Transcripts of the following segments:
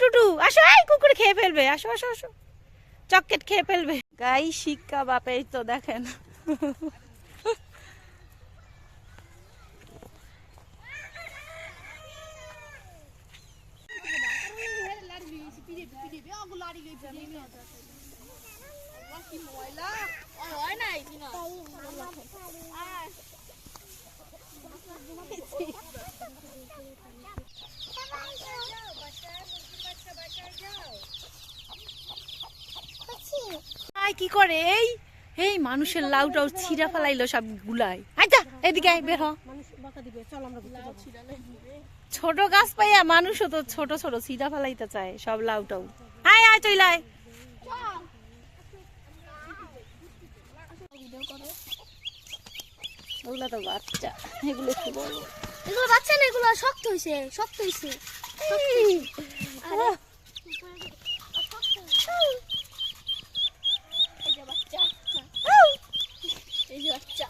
টুটু, আসো, এই কুকুর খেয়ে ফেলবে, আসো আসো আসো। চকলেট খেয়ে ফেলবে। গাই শিক্ষা বাপের তো দেখেন আয় কি করে এই এই মানুষের লাউ টাউ ছিঁড়া ফেলাইলো সব গুলাই আচ্ছা এদিকে বের হ। ছোট গাছ পাইয়া মানুষও তো ছোট ছোট ছিঁড়া ফেলাইতে চায় সব লাউ টাউ। আয় আয় চইল আয়। ওগুলা তো বাচ্চা এগুলো কি বলব? এগুলো বাচ্চা না এগুলো শক্ত হয়েছে শক্ত হয়েছে আরে এই যে বাচ্চা এই যে বাচ্চা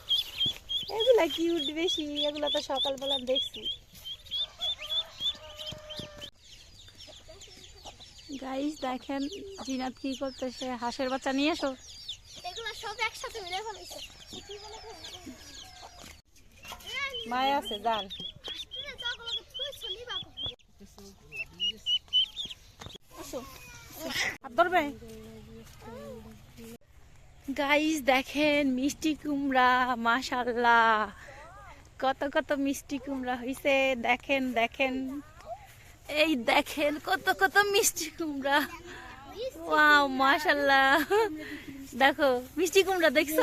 এগুলা কিউট বেশি এগুলা তো সকালবেলা দেখছি। গাইস দেখেন জিনাত কি করতেছে? হাঁসের বাচ্চা নিয়ে এসো। এগুলো সব একসাথে মিলে ফেলেছে মায় আছে যান। ধরবে? গাইস দেখেন মিষ্টি কুমড়া মাশাল্লাহ কত কত মিষ্টি কুমড়া হইছে দেখেন দেখেন এই দেখেন কত কত মিষ্টি কুমড়া ওয়াও মাশাল্লাহ দেখো মিষ্টি কুমড়া দেখছ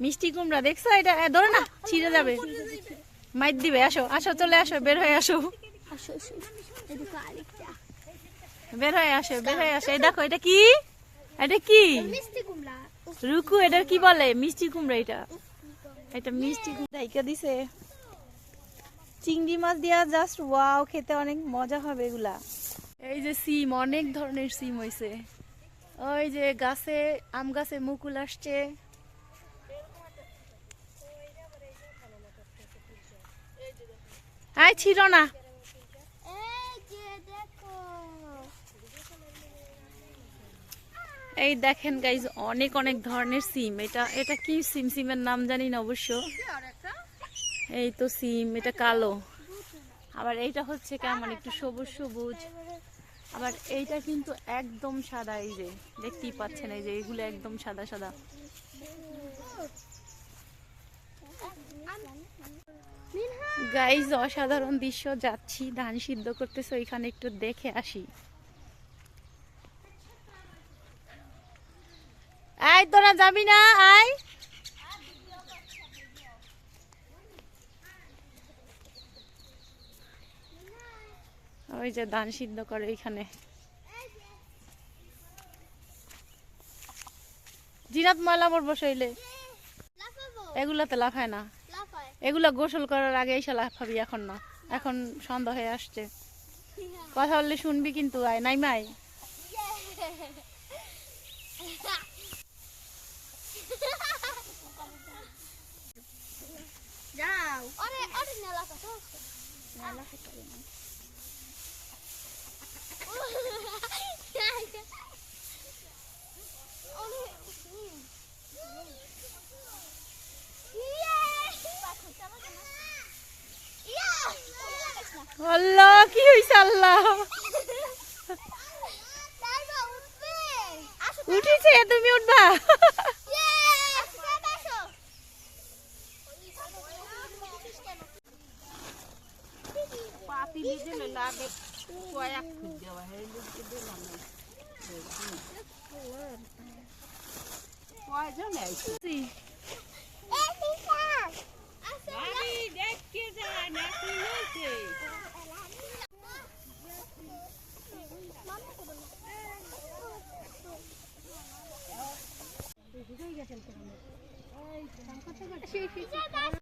মিষ্টি কুমড়া দেখছ এটা ধরো না ছিঁড়ে যাবে মাইর দিবে আসো আসো চলে আসো বের হয়ে আসো আসো আসো বের হয়ে আসো বের হয়ে আসো। এই দেখো এটা কি? এটা কি? রুকু এটা কি বলে? মিষ্টি কুমড়া এটা। এটা মিষ্টি কুমড়া। দিছে। চিংড়ি মাছ দিয়া জাস্ট ওয়াও খেতে অনেক মজা হবে এগুলা। এই যে সিম অনেক ধরনের সিম হইছে। ওই যে গাছে আম গাছে মুকুল আসছে। আয় ছিল না। এই দেখেন গাইজ অনেক অনেক ধরনের সিম। এটা এটা কি সিম? সিমের নাম জানি না অবশ্য। এই তো সিম, এটা কালো। আবার এইটা হচ্ছে কেমন, একটু সবুজ সবুজ। আবার এইটা কিন্তু একদম সাদা, এই যে দেখতেই পাচ্ছেন, এই যে এগুলো একদম সাদা সাদা। গাইজ অসাধারণ দৃশ্য, যাচ্ছি, ধান সিদ্ধ করতেছে, ওইখানে একটু দেখে আসি। আয়, তোরা যাবি না? আয়। ওই যে ধান সিদ্ধ করে জিরাত ময়লা পড়ব শৈলে এগুলাতে লাফায় না। এগুলা গোসল করার আগে এসে লাফাবি এখন না। এখন সন্ধ্যা হয়ে আসছে। কথা বললে শুনবি কিন্তু আয় নাই মাই যাও আরে আরে না লাফা তো না লাফা করে না আল্লাহ কি হইছে আল্লাহ? উঠিছে তুমি উঠবা। ഇതിലുണ്ടാക്കി പോയാ Gì? Em đi sao? Mami, đẹp kia ra, gì? Hãy subscribe cho kênh Ghiền Mì Gõ Để không bỏ lỡ những video hấp dẫn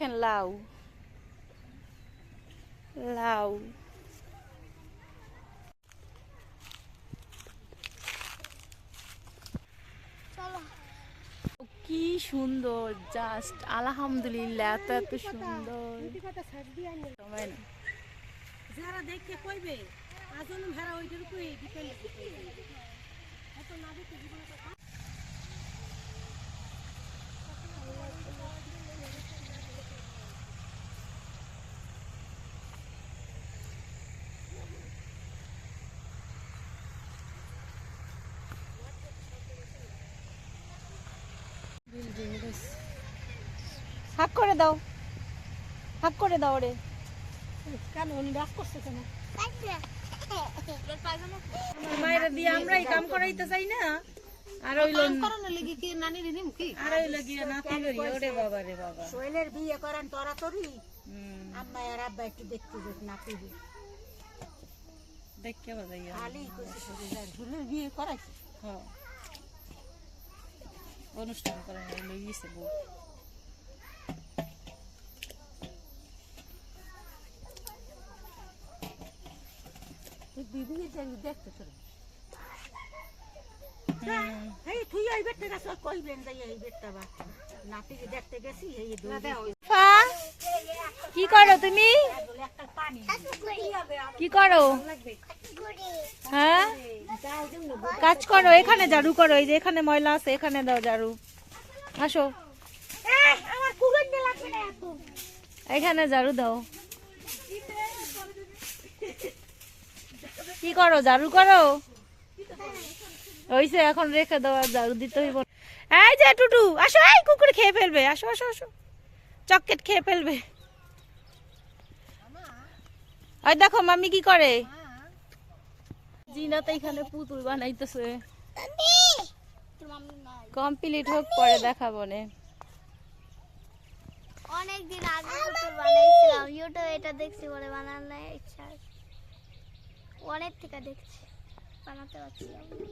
দেখেন লাউ লাউ কি সুন্দর জাস্ট আলহামদুলিল্লাহ এত এত সুন্দর। যারা দেখে কইবে আজন ভাড়া ওইটার উপরে ডিপেন্ড হাক করে দাও। হাক করে দাও রে কেন? উনি ডাক করছে কেন? মায়েরা দিয়ে আমরাই কাম করাইতে চাই না। আর ওইল করানোর লেগে কি নানি রিনিম কি? আর ওইল গিয়ে নাতি করি ওরে বাবা রে বাবা। সোহেলের বিয়ে করেন তোরা তোরই আম্মা আর আব্বা একটু দেখতে দেখ না তুই দেখকে বাজাইয়া। খালি ঝুলের বিয়ে করাইছে। হ্যাঁ। অনুষ্ঠান করা বউ। দেখতে তোর। এই তুই এই বেটটা গাছ কইবেন যাই এই বেটটা বা? নাতিকে দেখতে গেছি এই কি করো তুমি? কি করো? হ্যাঁ? কাজ করো এখানে ঝাড়ু করো এই যে এখানে ময়লা আছে এখানে দাও ঝাড়ু। আসো। আমার কুকুর লাগবে না এত এখানে ঝাড়ু দাও। কি করো, ঝাড়ু করো? ওইসে এখন রেখে দেওয়া ঝাড়ু দিতে হইব এই যে, টুটু, আসো, এই কুকুর খেয়ে ফেলবে, আসো আসো আসো। চকলেট খেয়ে ফেলবে। ওই দেখো, মাম্মি কি করে? জিনাতে এখানে পুতুল বানাইতেছে। কমপ্লিট হোক, পরে দেখাবো নে। অনেক দিন আগে পুতুল বানাইছিলাম, ইউটিউবে এটা দেখছি বলে বানানোর ইচ্ছা আছে। অনেক থেকে দেখছি বানাতে পারছিলাম না।